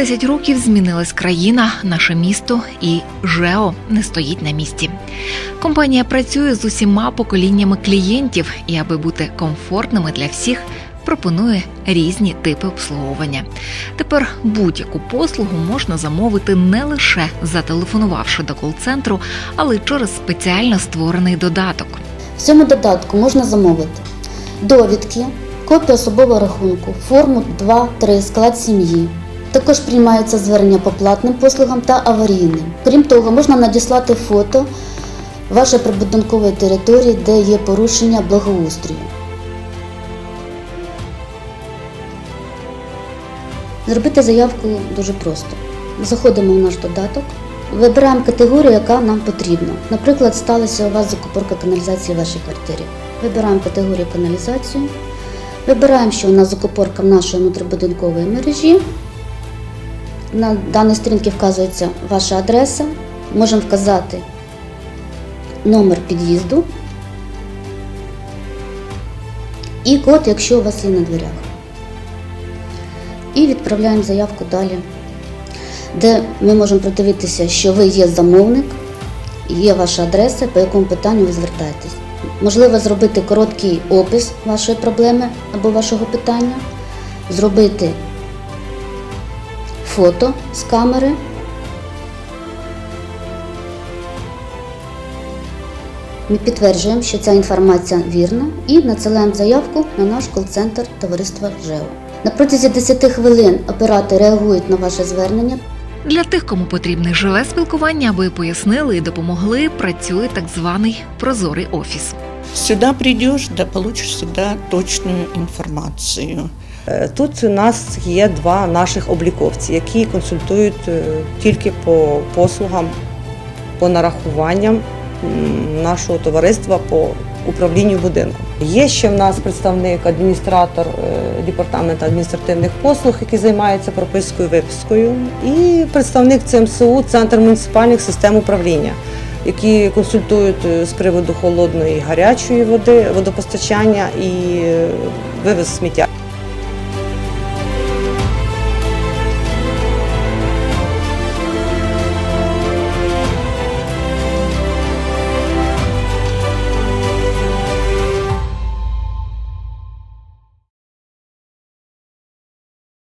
За 10 років змінилась країна, наше місто і ЖЕО не стоїть на місці. Компанія працює з усіма поколіннями клієнтів і, аби бути комфортними для всіх, пропонує різні типи обслуговування. Тепер будь-яку послугу можна замовити не лише зателефонувавши до кол-центру, але й через спеціально створений додаток. В цьому додатку можна замовити довідки, копію особового рахунку, форму 2-3, склад сім'ї. Також приймаються звернення по платним послугам та аварійним. Крім того, можна надіслати фото вашої прибудинкової території, де є порушення благоустрою. Зробити заявку дуже просто. Заходимо в наш додаток, вибираємо категорію, яка нам потрібна. Наприклад, сталася у вас закупорка каналізації в вашій квартирі. Вибираємо категорію каналізацію, вибираємо, що у нас закупорка в нашої внутрібудинкової мережі. На даній сторінці вказується ваша адреса. Можемо вказати номер під'їзду і код, якщо у вас є на дверях. І відправляємо заявку далі, де ми можемо продивитися, що ви є замовник, є ваша адреса, по якому питанню ви звертаєтесь. Можливо, зробити короткий опис вашої проблеми або вашого питання, зробити фото з камери. Ми підтверджуємо, що ця інформація вірна, і надсилаємо заявку на наш кол-центр товариства ЖЕО. На протязі 10 хвилин оператори реагують на ваше звернення. Для тих, кому потрібне живе спілкування, аби пояснили і допомогли, працює так званий прозорий офіс. Сюда придешь, да получишь всегда точную информацию. Е, Тут у нас є два наших обліковці, які консультують е, тільки по послугам, по нарахуванням нашого товариства по управлінню будинком. Є ще в нас представник, адміністратор е, департаменту адміністративних послуг, який займається пропискою випискою, і представник ЦМСУ, Центр муніципальних систем управління, які консультують з приводу холодної і гарячої води, водопостачання і вивез сміття.